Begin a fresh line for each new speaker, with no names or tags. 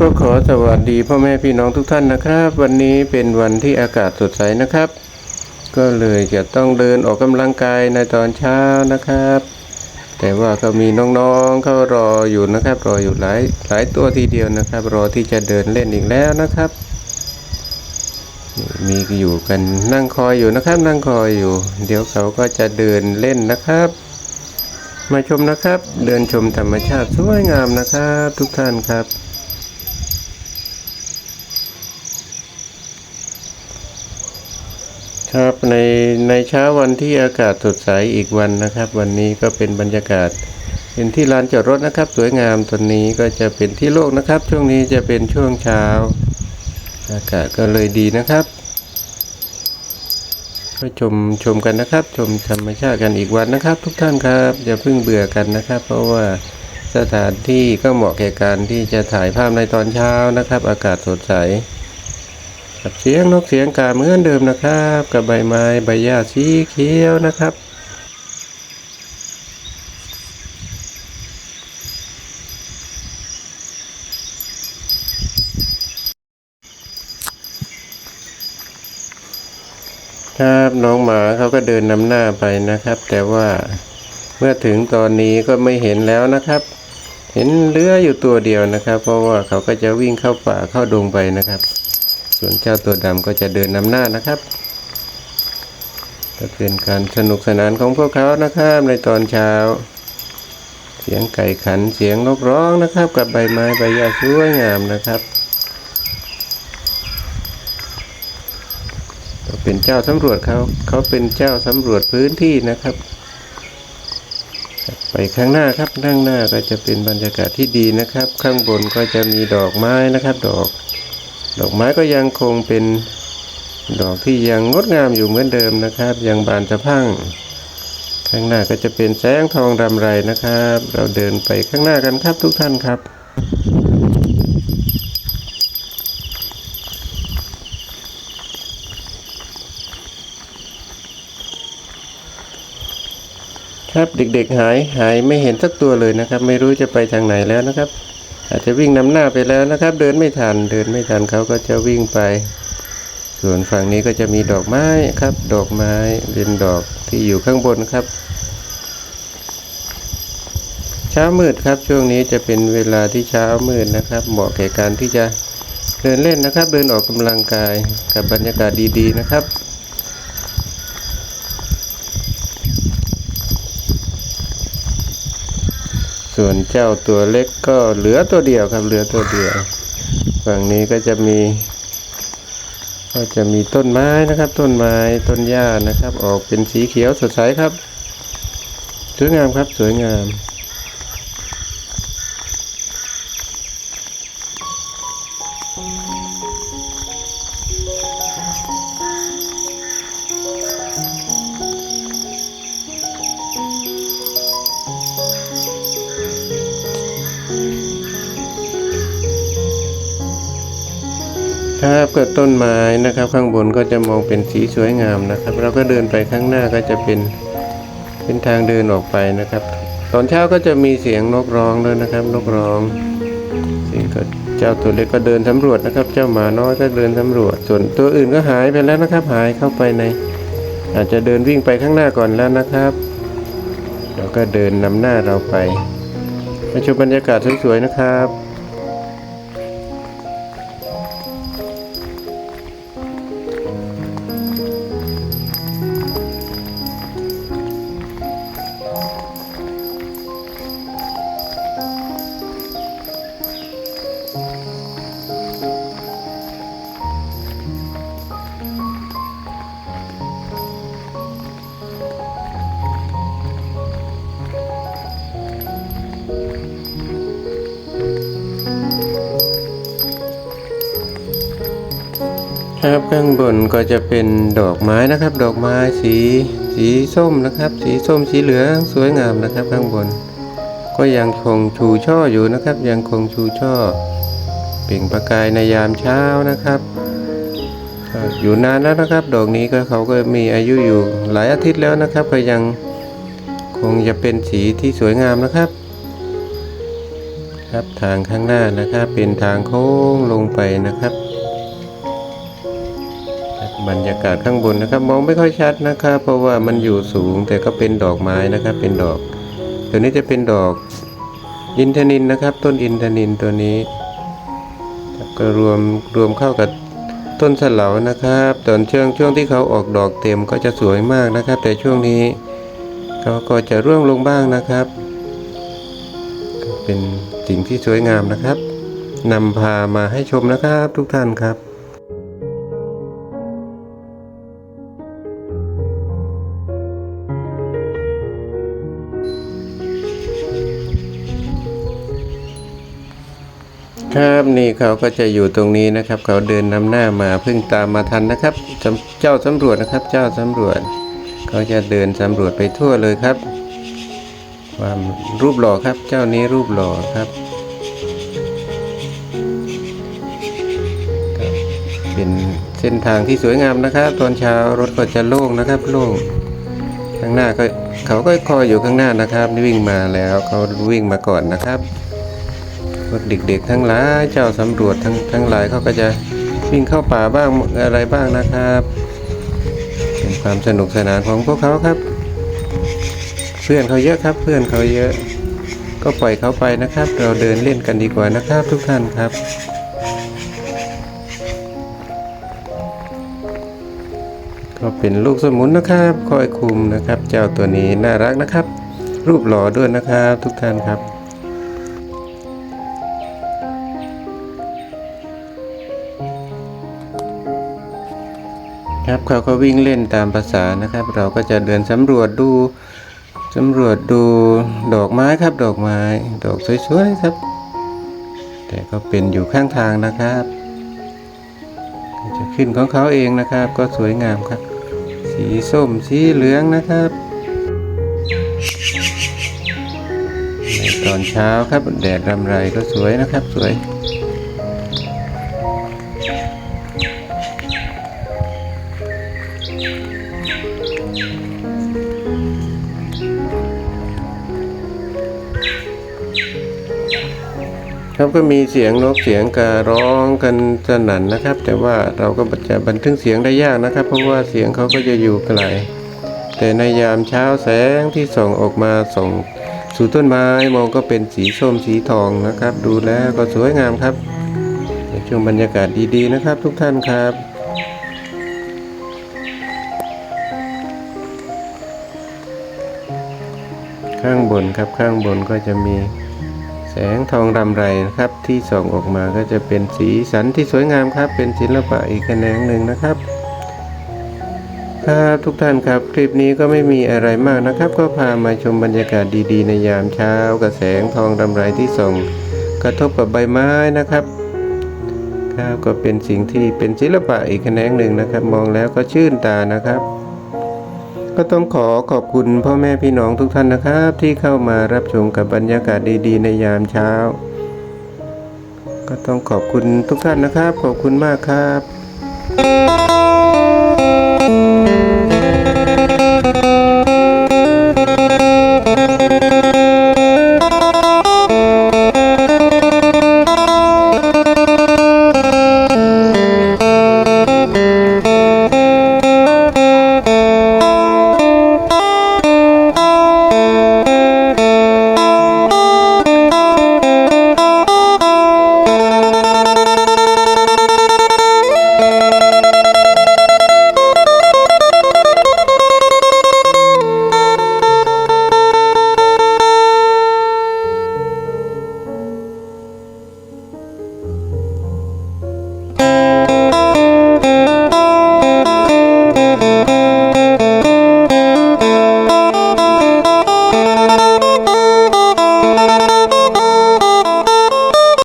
ก็ขอสวัสดีพ่อแม่พี่น้องทุกท่านนะครับ วันนี้เป็นวันที่อากาศสดใสนะครับ ก็เลยจะต้องเดินออกกำลังกายในตอนเช้านะครับ แต่ว่าก็มีน้องๆเขารออยู่นะครับ รออยู่หลายหลายตัวทีเดียวนะครับ รอที่จะเดินเล่นอีกแล้วนะครับ มีอยู่กันนั่งคอยอยู่นะครับ นั่งคอยอยู่ เดี๋ยวเขาก็จะเดินเล่นนะครับมาชมนะครับ เดินชมธรรมชาติสวยงามนะครับ ทุกท่านครับ ครับในในเช้าวันที่อากาศสดใสอีกวันนะครับ วันนี้ก็เป็นบรรยากาศ เป็นที่ลานจอดรถนะครับ สวยงามตอนนี้ก็จะเป็นที่โล่งนะครับ ช่วงนี้จะเป็นช่วงเช้า อากาศก็เลยดีนะครับก็ชมชมกันนะครับ ชมธรรมชาติกันอีกวันนะครับ ทุกท่านครับอย่าเพิ่งเบื่อกันนะครับ เพราะว่าสถานที่ก็เหมาะแก่การที่จะถ่ายภาพในตอนเช้านะครับ อากาศสดใส กับเสียงนกเสียงกาเหมือนเดิมนะครับ กับใบไม้ใบหญ้าสีเขียวนะครับครับน้องหมาเขาก็เดินนำหน้าไปนะครับ แต่ว่าเมื่อถึงตอนนี้ก็ไม่เห็นแล้วนะครับ เห็นเลืออยู่ตัวเดียวนะครับ เพราะว่าเขาก็จะวิ่งเข้าป่าเข้าดงไปนะครับ ส่วนเจ้าตัวดำก็จะเดินนำหน้านะครับก็เป็นการสนุกสนานของพวกเขานะครับในตอนเช้า เสียงไก่ขันเสียงนกร้องนะครับ กับใบไม้ใบหญ้าสวยงามนะครับก็เป็นเจ้าสำรวจเขาเขาเป็นเจ้าสำรวจพื้นที่นะครับ ไปข้างหน้าครับข้างหน้าก็จะเป็นบรรยากาศที่ดีนะครับ ข้างบนก็จะมีดอกไม้นะครับ ดอก ดอกไม้ก็ยังคงเป็นดอกที่ยังงดงามอยู่เหมือนเดิมนะครับ ยังบานสะพั่ง ข้างหน้าก็จะเป็นแสงทองรำไรนะครับ เราเดินไปข้างหน้ากันครับทุกท่านครับครับเด็กๆหายหายไม่เห็นสักตัวเลยนะครับ ไม่รู้จะไปทางไหนแล้วนะครับ อาจจะวิ่งนำหน้าไปแล้วนะครับ เดินไม่ทัน เดินไม่ทันเขาก็จะวิ่งไป ส่วนฝั่งนี้ก็จะมีดอกไม้ครับ ดอกไม้เป็นดอกที่อยู่ข้างบนครับ เช้ามืดครับช่วงนี้จะเป็นเวลาที่เช้ามืดนะครับ เหมาะแก่การที่จะเดินเล่นนะครับ เดินออกกำลังกายกับบรรยากาศดีๆนะครับ ส่วนเจ้าตัวเล็กก็เหลือตัวเดียวครับเหลือตัวเดียว ฝั่งนี้ก็จะมี ก็จะมีต้นไม้นะครับ ต้นไม้ต้นหญ้านะครับ ออกเป็นสีเขียวสดใสครับ สวยงามครับสวยงาม ครับก็ต้นไม้นะครับ ข้างบนก็จะมองเป็นสีสวยงามนะครับ เราก็เดินไปข้างหน้าก็จะเป็นเป็นทางเดินออกไปนะครับ ตอนเช้าก็จะมีเสียงนกร้องด้วยนะครับ นกร้องเสียงก็เจ้าตัวเล็กก็เดินสำรวจนะครับ เจ้าหมาน้อยก็เดินสำรวจ ส่วนตัวอื่นก็หายไปแล้วนะครับ หายเข้าไปใน อาจจะเดินวิ่งไปข้างหน้าก่อนแล้วนะครับแล้วก็เดินนำหน้าเราไปมาชมบรรยากาศสวยๆนะครับ ครับข้างบนก็จะเป็นดอกไม้นะครับ ดอกไม้สีสีส้มนะครับ สีส้มสีเหลืองสวยงามนะครับ ข้างบน ก็ยังคงชูช่ออยู่นะครับ ยังคงชูช่อเปล่งประกายในยามเช้านะครับ อยู่นานแล้วนะครับ ดอกนี้ก็เขาก็มีอายุอยู่หลายอาทิตย์แล้วนะครับ ก็ยังคงจะเป็นสีที่สวยงามนะครับ ครับทางข้างหน้านะครับ เป็นทางโค้งลงไปนะครับากาศข้างบนนะครับ มองไม่ค่อยชัดนะครับ เพราะว่ามันอยู่สูงแต่ก็เป็นดอกไม้นะครับ เป็นดอก ตัวนี้จะเป็นดอกอินทนินนะครับ ต้นอินทนินตัวนี้ก็รวมรวมเข้ากับต้นสะเหลานะครับ ตอนช่วงช่วงที่เขาออกดอกเต็มก็จะสวยมากนะครับ แต่ช่วงนี้เขาก็จะร่วงลงบ้างนะครับเป็นสิ่งที่สวยงามนะครับนำพามาให้ชมนะครับทุกท่านครับ ครับนี่เขาก็จะอยู่ตรงนี้นะครับ เขาเดินนำหน้ามาเพิ่งตามมาทันนะครับ เจ้าสำรวจนะครับ เจ้าสำรวจ เขาจะเดินสำรวจไปทั่วเลยครับความรูปหล่อครับ เจ้านี้รูปหล่อครับครับเป็นเส้นทางที่สวยงามนะครับ ตอนเช้ารถก็จะโล่งนะครับ โล่งข้างหน้าก็เขาก็คอยอยู่ข้างหน้านะครับนี่วิ่งมาแล้วเขาวิ่งมาก่อนนะครับ พวกเด็ก ๆ ทั้งหลายเจ้าสำรวจทั้งทั้งหลายเขาก็จะวิ่งเข้าป่าบ้างอะไรบ้างนะครับเป็นความสนุกสนานของพวกเขาครับ เพื่อนเขาเยอะครับ เพื่อนเขาเยอะ ก็ปล่อยเขาไปนะครับ เราเดินเล่นกันดีกว่านะครับ ทุกท่านครับก็เป็นลูกสมุนนะครับคอยคุมนะครับ เจ้าตัวนี้น่ารักนะครับ รูปหล่อด้วยนะครับทุกท่านครับ ครับเขาก็วิ่งเล่นตามภาษานะครับ เราก็จะเดินสำรวจดูสำรวจดูดอกไม้ครับ ดอกไม้ ดอกสวยๆครับ แต่ก็เป็นอยู่ข้างทางนะครับ จะขึ้นของเขาเองนะครับ ก็สวยงามครับ สีส้มสีเหลืองนะครับในตอนเช้าครับแดดรำไรก็สวยนะครับสวย ครับก็มีเสียงนกเสียงการ้องกันสนั่นนะครับ แต่ว่าเราก็จะบันทึกเสียงได้ยากนะครับ เพราะว่าเสียงเขาก็จะอยู่ไกลแต่ในยามเช้าแสงที่ส่องออกมาส่องสู่ต้นไม้มองก็เป็นสีส้มสีทองนะครับ ดูแล้วก็สวยงามครับในช่วงบรรยากาศดีๆนะครับ ทุกท่านครับ ข้างบนครับข้างบนก็จะมีแสงทองรำไรนะครับ ที่ส่องออกมาก็จะเป็นสีสันที่สวยงามครับ เป็นศิลปะอีกแขนงหนึ่งนะครับครับทุกท่านครับคลิปนี้ก็ไม่มีอะไรมากนะครับ ก็พามาชมบรรยากาศดีๆ ในยามเช้ากับแสงทองรำไรที่ส่องกระทบกับใบไม้นะครับครับก็เป็นสิ่งที่เป็นศิลปะอีกแขนงหนึ่งนะครับ มองแล้วก็ชื่นตานะครับ ก็ต้องขอขอบคุณพ่อแม่พี่น้องทุกท่านนะครับ ที่เข้ามารับชมกับบรรยากาศดีๆ ในยามเช้า ก็ต้องขอบคุณทุกท่านนะครับ ขอบคุณมากครับ